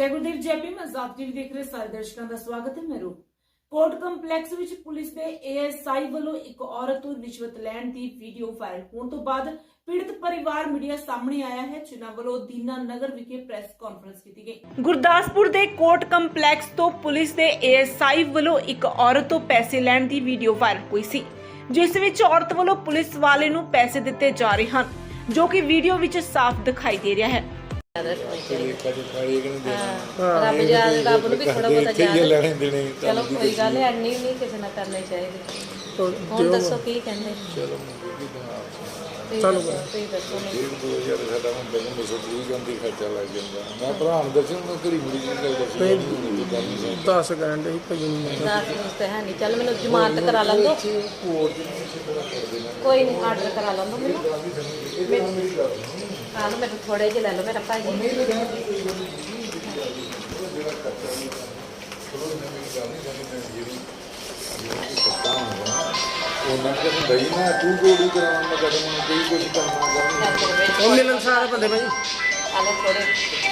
ਜੈ ਗੁਰਦੇਵ ਜੈ ਭੀਮ ਆਜ਼ਾਦ ਟੀਵੀ ਦੇਖ ਰਹੇ ਸਾਰੇ ਦਰਸ਼ਕਾਂ ਦਾ ਸਵਾਗਤ ਹੈ, ਮੈਂ ਕੋਰਟ ਕੰਪਲੈਕਸ ਵਿੱਚ ਪੁਲਿਸ ਦੇ ਏਐਸਆਈ ਵੱਲੋਂ ਇੱਕ ਔਰਤ ਤੋਂ ਰਿਸ਼ਵਤ ਲੈਣ ਦੀ ਵੀਡੀਓ ਵਾਇਰਲ ਹੋਣ ਤੋਂ ਬਾਅਦ ਪੀੜਤ ਪਰਿਵਾਰ ਮੀਡੀਆ ਸਾਹਮਣੇ ਆਇਆ ਹੈ, ਜਿਨ੍ਹਾਂ ਵੱਲੋਂ ਦੀਨਾ ਨਗਰ ਵਿਖੇ ਪ੍ਰੈਸ ਕਾਨਫਰੰਸ ਕੀਤੀ ਗਈ। ਗੁਰਦਾਸਪੁਰ ਦੇ ਕੋਰਟ ਕੰਪਲੈਕਸ ਤੋਂ ਪੁਲਿਸ ਦੇ ਏਐਸਆਈ ਵੱਲੋਂ ਇੱਕ ਔਰਤ ਤੋਂ ਪੈਸੇ ਲੈਣ ਦੀ ਵੀਡੀਓ ਵਾਇਰਲ ਹੋਈ ਸੀ, ਜਿਸ ਵਿੱਚ ਔਰਤ ਵੱਲੋਂ ਪੁਲਿਸ ਵਾਲੇ ਨੂੰ ਪੈਸੇ ਦਿੱਤੇ ਜਾ ਰਹੇ ਹਨ, ਜੋ ਕਿ ਵੀਡੀਓ ਵਿੱਚ ਸਾਫ਼ ਦਿਖਾਈ ਦੇ ਰਿਹਾ ਹੈ। ਰੱਬ ਜਾਨ ਰੱਬ ਨੂੰ ਵੀ ਥੋੜਾ ਬਹੁਤਾ ਦੇਣੇ ਚਲੋ ਕੋਈ ਗੱਲ ਨਹੀਂ ਐਨੀ ਨਹੀਂ ਕਿਸੇ ਨਾਲ ਕਰਨੀ ਚਾਹੀਦੀ। ਹੁਣ ਦੱਸੋ ਕੀ ਕਹਿੰਦੇ। ਚਲੋ ਚਲੋ ਤੁਸੀਂ ਦੱਸੋ। ਇੱਕ ਦੋ ਹਜ਼ਾਰ ਸਾਡਾ ਹੁਣ ਪਹਿਲਾਂ ਦੋ ਸੌ ਤੀਹ ਜਾਂਦੀ ਖਰਚਾ ਲੱਗ ਜਾਂਦਾ? ਮੈਂ ਭਰਾ ਨੂੰ ਦੱਸਿਆ ਮੈਂ ਘੜੀ ਮੁੜੀ ਜੀ ਗੱਲ ਦੱਸੀ ਨਹੀਂ ਗੱਲ ਨਹੀਂ ਦੱਸ ਕਰਨ ਦੇ ਭਾਈ ਨੂੰ ਦਸ ਦਿਨ ਤੇ ਹੈ ਨਹੀਂ। ਚੱਲ ਮੈਨੂੰ ਜ਼ਮਾਨਤ ਕਰਾ ਲਾਂ ਦੋ। ਕੋਈ ਨਹੀਂ ਆਰਡਰ ਕਰਾ ਲਾਂ ਦੋ ਮੈਨੂੰ। ਲਓ ਮੈਨੂੰ ਥੋੜੇ ਜਿਹੇ ਲੈ ਲਓ ਮੇਰਾ ਭਾਈ। ਉਹਨਾਂ ਨੇ ਕਹਿੰਦਾ ਹੀ ਨਾ ਤੂੰ ਗੋਲੀ ਕਰਾਉਣ? ਦਾ ਕਦਮ ਨੂੰ ਕੋਈ ਕੁਝ ਕਰਨਾ ਚਾਹੁੰਦਾ ਉਹ ਮਿਲਣ ਸਾਰਾ ਬੰਦੇ ਭਾਈ। ਆ ਲਓ ਥੋੜੇ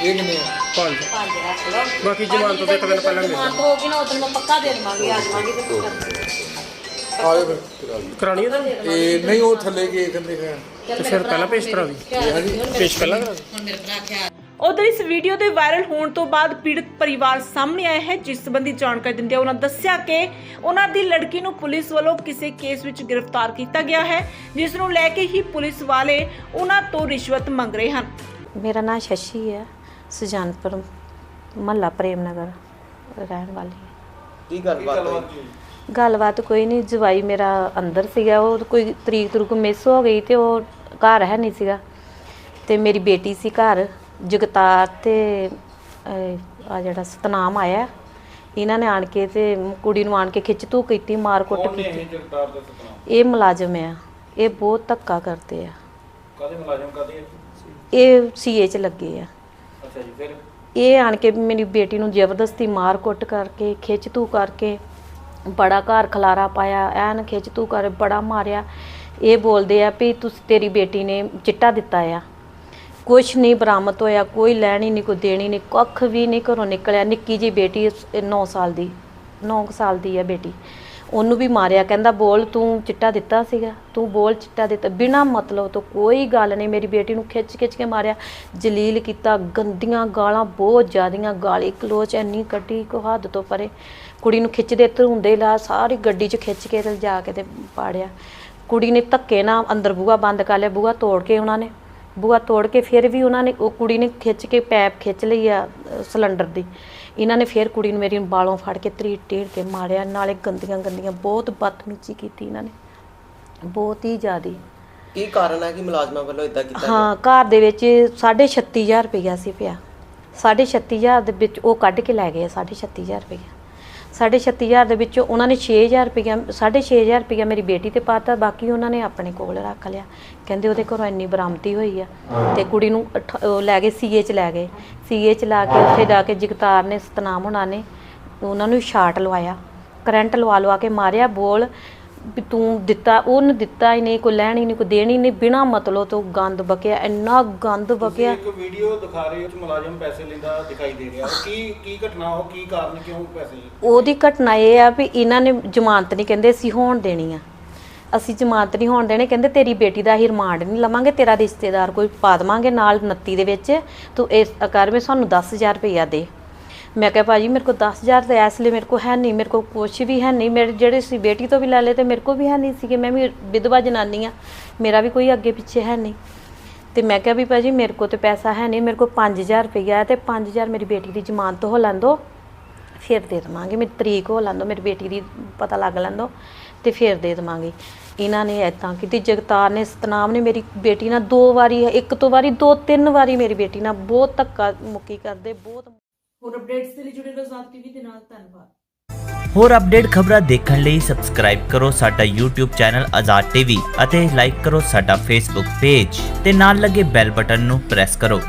ਇਹ ਕਿੰਨੇ ਆ? ਪੰਜ। ਪੰਜ ਰੱਖ ਲਓ। ਬਾਕੀ ਜ਼ਮਾਨਤ ਤੋਂ ਇੱਕ ਦਿਨ ਪਹਿਲਾਂ ਮਿਲ ਜ਼ਮਾਨਤ ਹੋ ਗਈ ਨਾ ਉਦੋਂ ਮੈਂ ਪੱਕਾ ਦੇ ਦੇਵਾਂਗੀ ਆ ਜਾਵਾਂਗੀ ਤੇ ਤੁਸੀਂ ਕਰ ਦਿਓ। ਆਏ ਫਿਰ ਕਰਾ ਲਈ। ਕਰਾਣੀ ਹੈ ਤਾਂ? ਇਹ ਨਹੀਂ ਉਹ ਥੱਲੇ ਗਏ ਕਹਿੰਦੇ ਹੈ। ਤੇ ਫਿਰ ਪਹਿਲਾਂ ਪੇਸ਼ ਕਰਾ ਦੀ ਪੇਸ਼ ਪਹਿਲਾਂ ਕਰਾ ਦੀ ਹੁਣ ਮੇਰੇ ਭਰਾ ਖਿਆਲ ਉਧਰ ਇਸ ਵੀਡੀਓ ਦੇ ਵਾਇਰਲ ਹੋਣ ਤੋਂ ਬਾਅਦ ਪੀੜਤ ਪਰਿਵਾਰ ਸਾਹਮਣੇ ਆਇਆ ਹੈ ਜਿਸ ਸੰਬੰਧੀ ਜਾਣਕਾਰੀ ਦਿੰਦਿਆਂ ਉਹਨਾਂ ਦੱਸਿਆ ਕਿ ਉਹਨਾਂ ਦੀ ਲੜਕੀ ਨੂੰ ਪੁਲਿਸ ਵੱਲੋਂ ਕਿਸੇ ਕੇਸ ਵਿੱਚ ਗ੍ਰਿਫਤਾਰ ਕੀਤਾ ਗਿਆ ਹੈ ਜਿਸ ਨੂੰ ਲੈ ਕੇ ਹੀ ਪੁਲਿਸ ਵਾਲੇ ਉਹਨਾਂ ਤੋਂ ਰਿਸ਼ਵਤ ਮੰਗ ਰਹੇ ਹਨ। ਮੇਰਾ ਨਾਮ ਸ਼ਸ਼ੀ ਹੈ ਸੁਜਾਨਪੁਰ ਮਹੱਲਾ ਪ੍ਰੇਮ ਨਗਰ ਰਹਿਣ ਵਾਲੀ ਹਾਂ। ਕੀ ਗੱਲਬਾਤ ਹੋਈ? ਗੱਲਬਾਤ ਕੋਈ ਨਹੀਂ ਜਵਾਈ ਮੇਰਾ ਅੰਦਰ ਸੀਗਾ ਉਹ ਕੋਈ ਤਰੀਕ ਤਰੁਕ ਮਿਸ ਹੋ ਗਈ ਤੇ ਉਹ ਘਰ ਹੈ ਨਹੀਂ ਸੀਗਾ। ਤੇ ਮੇਰੀ ਬੇਟੀ ਸੀ ਘਰ। ਜਗਤਾਰ ਤੇ ਆ ਜਿਹੜਾ ਸਤਨਾਮ ਆਇਆ ਇਹਨਾਂ ਨੇ ਆਣ ਕੇ ਤੇ ਕੁੜੀ ਨੂੰ ਆਣ ਕੇ ਖਿੱਚ ਤੂ ਕੀਤੀ ਮਾਰ ਕੁੱਟ ਕੀਤੀ। ਇਹ ਮੁਲਾਜ਼ਮ ਆ। ਇਹ ਬਹੁਤ ਧੱਕਾ ਕਰਦੇ ਆ। ਕਾਦੇ ਮੁਲਾਜ਼ਮ ਕਾਦੇ ਇਹ ਸੀਏ ਚ ਲੱਗੇ ਆ। ਅੱਛਾ ਜੀ ਫਿਰ? ਇਹ ਆਣ ਕੇ ਮੇਰੀ ਬੇਟੀ ਨੂੰ ਜ਼ਬਰਦਸਤੀ ਮਾਰ ਕੁੱਟ ਕਰਕੇ ਖਿੱਚ ਤੂ ਕਰਕੇ ਬੜਾ ਘਰ ਖਲਾਰਾ ਪਾਇਆ ਐਨ ਖਿੱਚ ਤੂ ਕਰ ਬੜਾ ਮਾਰਿਆ। ਇਹ ਬੋਲਦੇ ਆ ਵੀ ਤੁਸੀਂ ਤੇਰੀ ਬੇਟੀ ਨੇ ਚਿੱਟਾ ਦਿੱਤਾ ਆ। ਕੁਛ ਨਹੀਂ ਬਰਾਮਦ ਹੋਇਆ, ਕੋਈ ਲੈਣੀ ਨਹੀਂ, ਕੋਈ ਦੇਣੀ ਨਹੀਂ, ਕੱਖ ਵੀ ਨਹੀਂ ਘਰੋਂ ਨਿਕਲਿਆ। ਨਿੱਕੀ ਜੀ ਬੇਟੀ 9 ਸਾਲ ਦੀ 9 ਸਾਲ ਦੀ ਹੈ ਬੇਟੀ। ਉਹਨੂੰ ਵੀ ਮਾਰਿਆ, ਕਹਿੰਦਾ, ਬੋਲ, ਤੂੰ ਚਿੱਟਾ ਦਿੱਤਾ ਸੀਗਾ, ਤੂੰ ਬੋਲ ਚਿੱਟਾ ਦਿੱਤਾ। ਬਿਨਾ ਮਤਲਬ ਤੋਂ ਕੋਈ ਗੱਲ ਨਹੀਂ, ਮੇਰੀ ਬੇਟੀ ਨੂੰ ਖਿੱਚ ਖਿੱਚ ਕੇ ਮਾਰਿਆ। ਜਲੀਲ ਕੀਤਾ, ਗੰਦੀਆਂ ਗਾਲਾਂ, ਬਹੁਤ ਜ਼ਿਆਦੀਆਂ ਗਾਲੀ ਕਲੋਚ ਐਨੀ ਕੱਢੀ ਕੋ ਹੱਦ ਤੋਂ ਪਰੇ। ਕੁੜੀ ਨੂੰ ਖਿੱਚਦੇ ਧਰੁੰਦੇ ਲਾ, ਸਾਰੀ ਗੱਡੀ 'ਚ ਖਿੱਚ ਕੇ ਤੇ ਜਾ ਕੇ ਤੇ ਪਾੜਿਆ। ਕੁੜੀ ਨੇ ਧੱਕੇ ਨਾਲ ਅੰਦਰ ਬੂਹਾ ਬੰਦ ਕਰ ਲਿਆ, ਬੂਹਾ ਤੋੜ ਕੇ ਉਹਨਾਂ ਨੇ। ਬੂਹਾ ਤੋੜ ਕੇ ਫਿਰ ਵੀ ਉਹਨਾਂ ਨੇ ਉਹ ਕੁੜੀ ਨੇ ਖਿੱਚ ਕੇ ਪੈਪ ਖਿੱਚ ਲਈ ਆ ਅ, ਸਿਲੰਡਰ ਦੀ। ਇਹਨਾਂ ਨੇ ਫਿਰ ਕੁੜੀ ਨੂੰ ਮੇਰੀ ਬਾਲੋਂ ਫੜ ਕੇ ਤਰੀਟ ਟੇੜ ਕੇ ਮਾਰਿਆ ਨਾਲੇ ਗੰਦੀਆਂ ਗੰਦੀਆਂ ਬਹੁਤ ਬਦਤਮੀਜ਼ੀ ਕੀਤੀ ਇਹਨਾਂ ਨੇ। ਬਹੁਤ ਹੀ ਜ਼ਿਆਦੀ। ਕੀ ਕਾਰਨ ਹੈ ਕਿ ਮੁਲਾਜ਼ਮਾਂ ਵੱਲੋਂ ਇਦਾਂ ਕੀਤਾ ਗਿਆ? ਹਾਂ ਘਰ ਦੇ ਵਿੱਚ 36500 ਰੁਪਇਆ ਸੀ ਪਿਆ। 36500 ਦੇ ਵਿੱਚ ਉਹ ਕੱਢ ਕੇ ਲੈ ਗਏ 36500 ਰੁਪਇਆ 36500 ਦੇ ਵਿੱਚੋਂ ਉਹਨਾਂ ਨੇ 6000 ਰੁਪਇਆ 6500 ਰੁਪਇਆ ਮੇਰੀ ਬੇਟੀ ਤੇ ਪਾਤਾ ਬਾਕੀ ਉਹਨਾਂ ਨੇ ਆਪਣੇ ਕੋਲ ਰੱਖ ਲਿਆ। ਕਹਿੰਦੇ ਉਹਦੇ ਘਰੋਂ ਇੰਨੀ ਬਰਾਮਦੀ ਹੋਈ ਆ ਤੇ ਕੁੜੀ ਨੂੰ ਅਠ- ਉਹ ਲੈ ਗਏ ਸੀਏ ਚ ਲੈ ਗਏ। ਸੀਏ ਚ ਲਾ ਕੇ ਉੱਥੇ ਜਾ ਕੇ ਜਗਤਾਰ ਨੇ ਸਤਨਾਮ ਹੋਣਾ ਨੇ ਉਹਨਾਂ ਨੂੰ ਸ਼ਾਟ ਲਵਾਇਆ। ਕਰੰਟ ਲਵਾ ਲਵਾ ਕੇ ਮਾਰਿਆ ਬੋਲ ਵੀ ਤੂੰ ਦਿੱਤਾ ਉਹਨੇ ਦਿੱਤਾ ਹੀ ਨਹੀਂ ਕੋਈ ਲੈਣੀ ਨਹੀਂ ਕੋਈ ਦੇਣੀ ਨਹੀਂ ਬਿਨਾ ਮਤਲਬ ਤੋਂ ਗੰਦ ਬਕਿਆ ਇੰਨਾ ਗੰਦ ਬਕਿਆ ਇੱਕ ਵੀਡੀਓ ਦਿਖਾ ਰਹੇ ਹੋ ਕਿ ਮੁਲਾਜ਼ਮ ਪੈਸੇ ਲੈਂਦਾ ਦਿਖਾਈ ਦੇ ਰਿਹਾ। ਕੀ ਕੀ ਘਟਨਾ ਹੋ ਕੀ ਕਾਰਨ ਕਿਉਂ ਪੈਸੇ ਉਹਦੀ ਘਟਨਾ ਇਹ ਆ ਵੀ ਇਹਨਾਂ ਨੇ ਜ਼ਮਾਨਤ ਨਹੀਂ ਕਹਿੰਦੇ ਅਸੀਂ ਹੋਣ ਦੇਣੀ ਆ। ਅਸੀਂ ਜ਼ਮਾਨਤ ਨਹੀਂ ਹੋਣ ਦੇਣੀ ਕਹਿੰਦੇ ਤੇਰੀ ਬੇਟੀ ਦਾ ਹੀ ਰਿਮਾਂਡ ਨਹੀਂ ਲਵਾਂਗੇ ਤੇਰਾ ਰਿਸ਼ਤੇਦਾਰ ਕੋਈ ਪਾ ਦੇਵਾਂਗੇ ਨਾਲ 29 ਦੇ ਵਿੱਚ ਤੂੰ ਇਸ ਅਕਾਰ ਵਿੱਚ ਸਾਨੂੰ 10000 ਰੁਪਇਆ ਦੇ। ਮੈਂ ਕਿਹਾ, ਭਾਜੀ, ਮੇਰੇ ਕੋਲ 10000 ਤਾਂ ਇਸ ਲਈ ਮੇਰੇ ਕੋਲ ਹੈ ਨਹੀਂ, ਮੇਰੇ ਕੋਲ ਕੁਛ ਵੀ ਹੈ ਨਹੀਂ। ਮੇਰੇ ਜਿਹੜੇ ਸੀ ਬੇਟੀ ਤੋਂ ਵੀ ਲੈ ਲਏ ਤੇ ਮੇਰੇ ਕੋਲ ਵੀ ਹੈ ਨਹੀਂ ਸੀ ਕਿ ਮੈਂ ਵੀ ਵਿਧਵਾ ਜਨਾਨੀ ਆ, ਮੇਰਾ ਵੀ ਕੋਈ ਅੱਗੇ ਪਿੱਛੇ ਹੈ ਨਹੀਂ। ਤੇ ਮੈਂ ਕਿਹਾ ਵੀ ਭਾਜੀ, ਮੇਰੇ ਕੋਲ ਤੇ ਪੈਸਾ ਹੈ ਨਹੀਂ, ਮੇਰੇ ਕੋਲ 5000 ਰੁਪਇਆ ਹੈ ਤੇ 5000 ਮੇਰੀ ਬੇਟੀ ਦੀ ਜ਼ਮਾਨਤ ਹੋ ਲੈਂਦੋ। ਫਿਰ ਦੇ ਦੇਵਾਂਗੇ, ਮੇਰੀ ਤਰੀਕ ਹੋ ਲੈਂਦੋ, ਮੇਰੀ ਬੇਟੀ ਦੀ ਪਤਾ ਲੱਗ ਲੈਂਦੋ ਤੇ ਫਿਰ ਦੇ ਦੇਵਾਂਗੇ। ਇਹਨਾਂ ਨੇ ਐਦਾਂ ਕੀਤੀ, ਜਗਤਾਰ ਨੇ, ਸਤਨਾਮ ਨੇ ਮੇਰੀ ਬੇਟੀ ਨਾਲ ਦੋ ਵਾਰੀ, ਇੱਕ ਤੋਂ ਵਾਰੀ, ਦੋ ਤਿੰਨ ਵਾਰੀ ਮੇਰੀ ਬੇਟੀ ਨਾਲ ਬਹੁਤ ਧੱਕਾ ਮੁੱਕੀ ਕਰਦੇ, ਬਹੁਤ ਹੋਰ ਅਪਡੇਟਸ ਦੇ ਲਈ ਜੁੜੇ ਰਹੋ ਆਜ਼ਾਦ ਟੀਵੀ ਦੇ ਨਾਲ, ਧੰਨਵਾਦ। ਹੋਰ ਅਪਡੇਟ ਖਬਰਾਂ ਦੇਖਣ ਲਈ ਸਬਸਕ੍ਰਾਈਬ ਕਰੋ ਸਾਡਾ YouTube ਚੈਨਲ ਆਜ਼ਾਦ ਟੀਵੀ ਅਤੇ ਲਾਈਕ ਕਰੋ ਸਾਡਾ Facebook ਪੇਜ ਤੇ ਨਾਲ ਲੱਗੇ ਬੈਲ ਬਟਨ ਨੂੰ ਪ੍ਰੈਸ ਕਰੋ।